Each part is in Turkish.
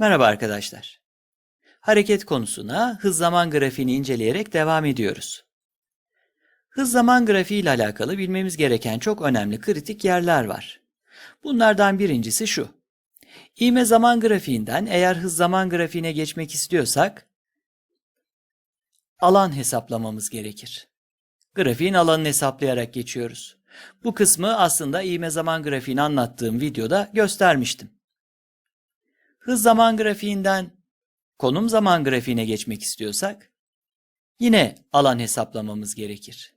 Merhaba arkadaşlar. Hareket konusuna hız zaman grafiğini inceleyerek devam ediyoruz. Hız zaman grafiği ile alakalı bilmemiz gereken çok önemli kritik yerler var. Bunlardan birincisi şu. İğme zaman grafiğinden eğer hız zaman grafiğine geçmek istiyorsak alan hesaplamamız gerekir. Grafiğin alanını hesaplayarak geçiyoruz. Bu kısmı aslında iğme zaman grafiğini anlattığım videoda göstermiştim. Hız zaman grafiğinden konum zaman grafiğine geçmek istiyorsak yine alan hesaplamamız gerekir.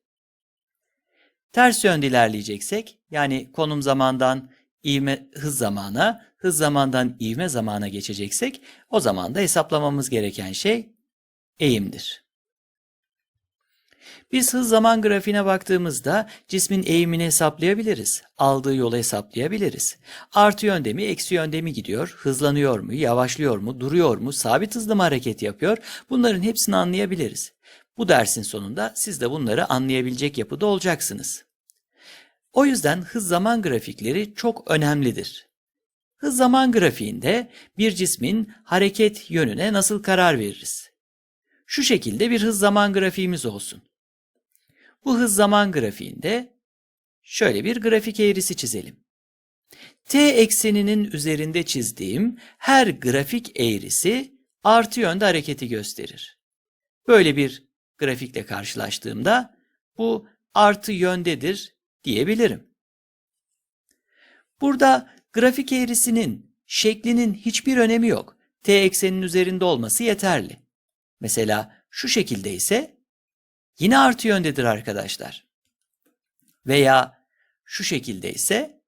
Ters yönde ilerleyeceksek yani konum zamandan ivme hız zamana, hız zamandan ivme zamana geçeceksek o zaman da hesaplamamız gereken şey eğimdir. Biz hız zaman grafiğine baktığımızda cismin eğimini hesaplayabiliriz. Aldığı yolu hesaplayabiliriz. Artı yönde mi, eksi yönde mi gidiyor? Hızlanıyor mu, yavaşlıyor mu, duruyor mu, sabit hızlı mı hareket yapıyor? Bunların hepsini anlayabiliriz. Bu dersin sonunda siz de bunları anlayabilecek yapıda olacaksınız. O yüzden hız zaman grafikleri çok önemlidir. Hız zaman grafiğinde bir cismin hareket yönüne nasıl karar veririz? Şu şekilde bir hız zaman grafiğimiz olsun. Bu hız zaman grafiğinde şöyle bir grafik eğrisi çizelim. T ekseninin üzerinde çizdiğim her grafik eğrisi artı yönde hareketi gösterir. Böyle bir grafikle karşılaştığımda bu artı yöndedir diyebilirim. Burada grafik eğrisinin şeklinin hiçbir önemi yok. T eksenin üzerinde olması yeterli. Mesela şu şekilde ise yine artı yöndedir arkadaşlar. Veya şu şekilde ise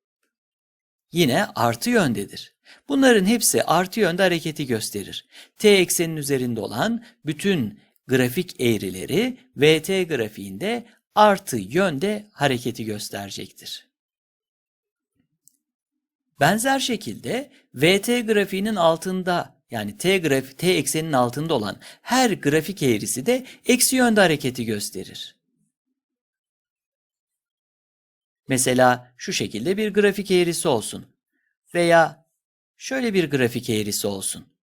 yine artı yöndedir. Bunların hepsi artı yönde hareketi gösterir. T eksenin üzerinde olan bütün grafik eğrileri VT grafiğinde artı yönde hareketi gösterecektir. Benzer şekilde VT grafiğinin altında yani T graf T ekseninin altında olan her grafik eğrisi de eksi yönde hareketi gösterir. Mesela şu şekilde bir grafik eğrisi olsun veya şöyle bir grafik eğrisi olsun.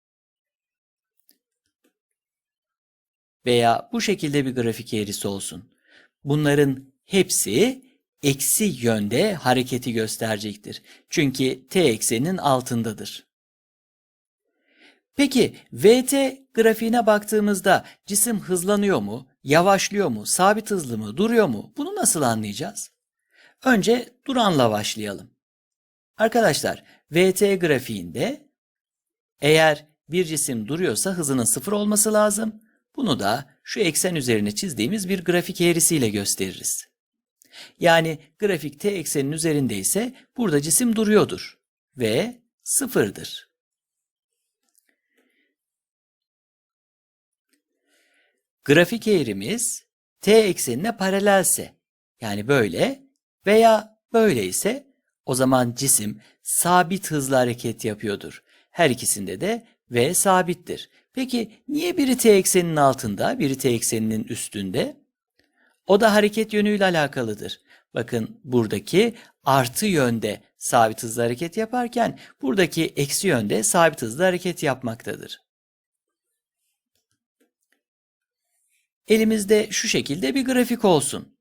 Veya bu şekilde bir grafik eğrisi olsun. Bunların hepsi eksi yönde hareketi gösterecektir. Çünkü t ekseninin altındadır. Peki VT grafiğine baktığımızda cisim hızlanıyor mu, yavaşlıyor mu, sabit hızlı mı, duruyor mu? Bunu nasıl anlayacağız? Önce duranla başlayalım. Arkadaşlar VT grafiğinde eğer bir cisim duruyorsa hızının sıfır olması lazım. Bunu da şu eksen üzerine çizdiğimiz bir grafik eğrisiyle gösteririz. Yani grafik t eksenin üzerinde ise burada cisim duruyordur ve sıfırdır. Grafik eğrimiz t eksenine paralelse yani böyle veya böyle ise o zaman cisim sabit hızla hareket yapıyordur. Her ikisinde de v sabittir. Peki niye biri t ekseninin altında, biri t ekseninin üstünde? O da hareket yönüyle alakalıdır. Bakın buradaki artı yönde sabit hızla hareket yaparken buradaki eksi yönde sabit hızla hareket yapmaktadır. Elimizde şu şekilde bir grafik olsun.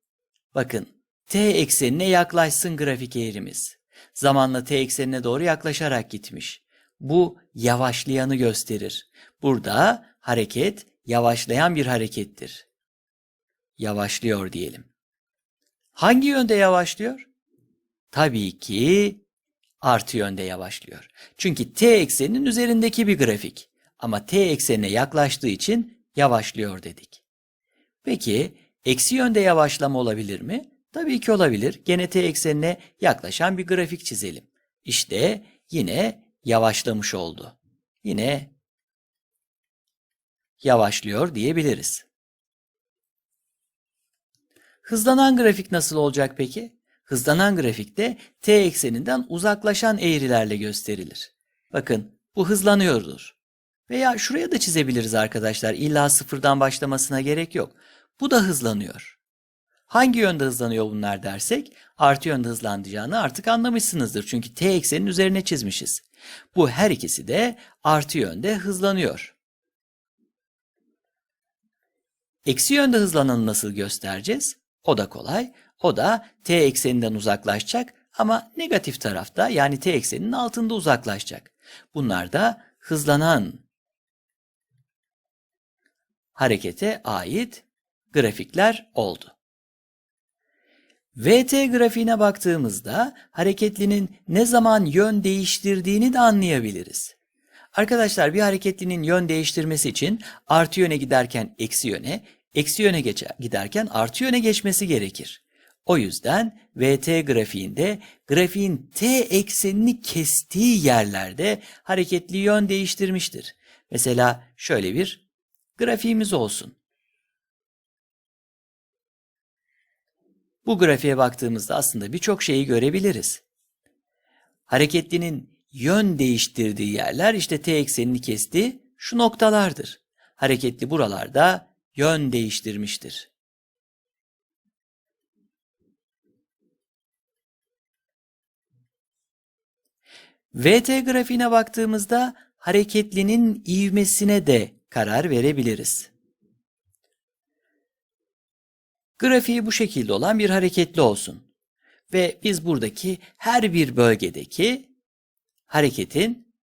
Bakın t eksenine yaklaşsın grafik eğrimiz. Zamanla t eksenine doğru yaklaşarak gitmiş. Bu yavaşlayanı gösterir. Burada hareket yavaşlayan bir harekettir. Yavaşlıyor diyelim. Hangi yönde yavaşlıyor? Tabii ki artı yönde yavaşlıyor. Çünkü t ekseninin üzerindeki bir grafik. Ama t eksenine yaklaştığı için yavaşlıyor dedik. Peki eksi yönde yavaşlama olabilir mi? Tabii ki olabilir. Gene t eksenine yaklaşan bir grafik çizelim. İşte yine yavaşlamış oldu. Yine yavaşlıyor diyebiliriz. Hızlanan grafik nasıl olacak peki? Hızlanan grafikte t ekseninden uzaklaşan eğrilerle gösterilir. Bakın bu hızlanıyordur. Veya şuraya da çizebiliriz arkadaşlar. İlla sıfırdan başlamasına gerek yok. Bu da hızlanıyor. Hangi yönde hızlanıyor bunlar dersek artı yönde hızlanacağını artık anlamışsınızdır. Çünkü t eksenin üzerine çizmişiz. Bu her ikisi de artı yönde hızlanıyor. Eksi yönde hızlananı nasıl göstereceğiz? O da kolay. O da t ekseninden uzaklaşacak ama negatif tarafta yani t ekseninin altında uzaklaşacak. Bunlar da hızlanan harekete ait grafikler oldu. VT grafiğine baktığımızda hareketlinin ne zaman yön değiştirdiğini de anlayabiliriz. Arkadaşlar bir hareketlinin yön değiştirmesi için artı yöne giderken eksi yöne, eksi yöne geçer, giderken artı yöne geçmesi gerekir. O yüzden VT grafiğinde grafiğin T eksenini kestiği yerlerde hareketli yön değiştirmiştir. Mesela şöyle bir grafiğimiz olsun. Bu grafiğe baktığımızda aslında birçok şeyi görebiliriz. Hareketlinin yön değiştirdiği yerler işte t eksenini kesti şu noktalardır. Hareketli buralarda yön değiştirmiştir. VT grafiğine baktığımızda hareketlinin ivmesine de karar verebiliriz. Grafiği bu şekilde olan bir hareketli olsun. Ve biz buradaki her bir bölgedeki hareketin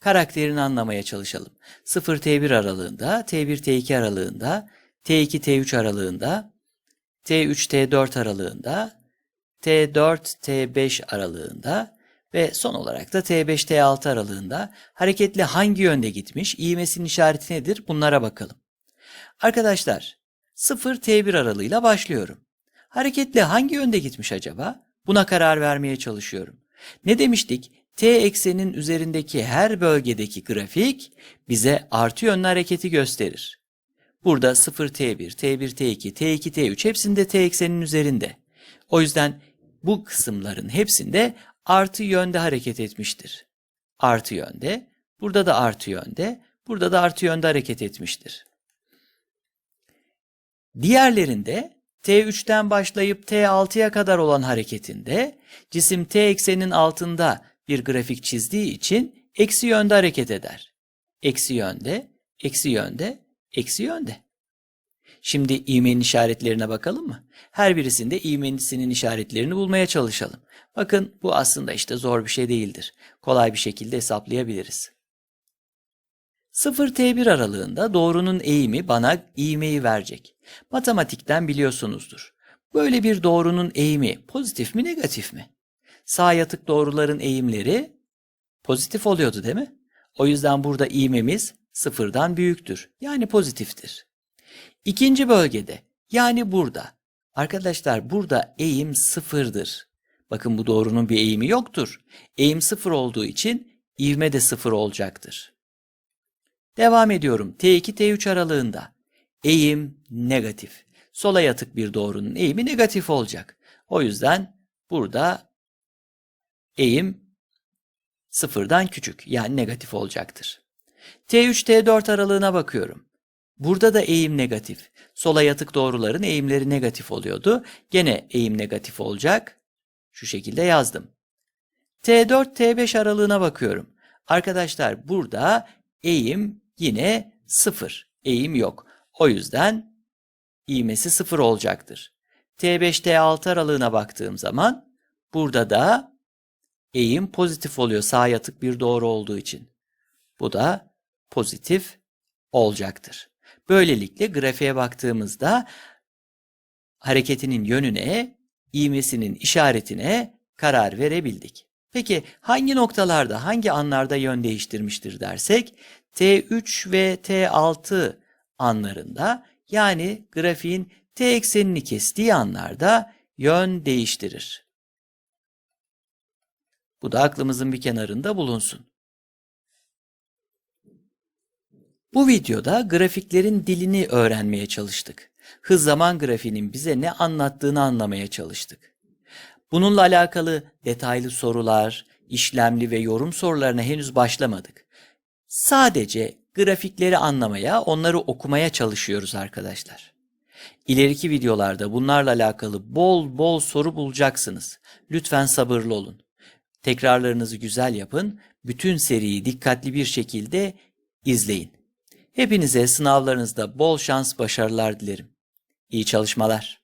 karakterini anlamaya çalışalım. 0-T1 aralığında, T1-T2 aralığında, T2-T3 aralığında, T3-T4 aralığında, T4-T5 aralığında ve son olarak da T5-T6 aralığında hareketli hangi yönde gitmiş, ivmesinin işareti nedir bunlara bakalım. Arkadaşlar 0-T1 aralığıyla başlıyorum. Hareketli hangi yönde gitmiş acaba? Buna karar vermeye çalışıyorum. Ne demiştik? T eksenin üzerindeki her bölgedeki grafik bize artı yönlü hareketi gösterir. Burada 0T1, T1, T2, T2, T3 hepsinde T eksenin üzerinde. O yüzden bu kısımların hepsinde artı yönde hareket etmiştir. Artı yönde, burada da artı yönde, burada da artı yönde hareket etmiştir. Diğerlerinde T3'ten başlayıp T6'ya kadar olan hareketinde cisim T eksenin altında bir grafik çizdiği için eksi yönde hareket eder. Eksi yönde, eksi yönde, eksi yönde. Şimdi ivmenin işaretlerine bakalım mı? Her birisinde ivmenisinin işaretlerini bulmaya çalışalım. Bakın bu aslında işte zor bir şey değildir. Kolay bir şekilde hesaplayabiliriz. 0-T1 aralığında doğrunun eğimi bana ivmeyi verecek. Matematikten biliyorsunuzdur. Böyle bir doğrunun eğimi pozitif mi negatif mi? Sağ yatık doğruların eğimleri pozitif oluyordu değil mi? O yüzden burada ivmemiz sıfırdan büyüktür. Yani pozitiftir. İkinci bölgede yani burada. Arkadaşlar burada eğim sıfırdır. Bakın bu doğrunun bir eğimi yoktur. Eğim sıfır olduğu için ivme de sıfır olacaktır. Devam ediyorum. T2 T3 aralığında eğim negatif. Sola yatık bir doğrunun eğimi negatif olacak. O yüzden burada eğim sıfırdan küçük yani negatif olacaktır. T3 T4 aralığına bakıyorum. Burada da eğim negatif. Sola yatık doğruların eğimleri negatif oluyordu. Gene eğim negatif olacak. Şu şekilde yazdım. T4 T5 aralığına bakıyorum. Arkadaşlar burada eğim yine sıfır. Eğim yok. O yüzden ivmesi sıfır olacaktır. T5-T6 aralığına baktığım zaman burada da eğim pozitif oluyor sağ yatık bir doğru olduğu için. Bu da pozitif olacaktır. Böylelikle grafiğe baktığımızda hareketinin yönüne, ivmesinin işaretine karar verebildik. Peki hangi noktalarda, hangi anlarda yön değiştirmiştir dersek T3 ve T6 anlarında yani grafiğin T eksenini kestiği anlarda yön değiştirir. Bu da aklımızın bir kenarında bulunsun. Bu videoda grafiklerin dilini öğrenmeye çalıştık. Hız zaman grafiğinin bize ne anlattığını anlamaya çalıştık. Bununla alakalı detaylı sorular, işlemli ve yorum sorularına henüz başlamadık. Sadece grafikleri anlamaya, onları okumaya çalışıyoruz arkadaşlar. İleriki videolarda bunlarla alakalı bol bol soru bulacaksınız. Lütfen sabırlı olun. Tekrarlarınızı güzel yapın. bütün seriyi dikkatli bir şekilde izleyin. Hepinize sınavlarınızda bol şans, başarılar dilerim. İyi çalışmalar.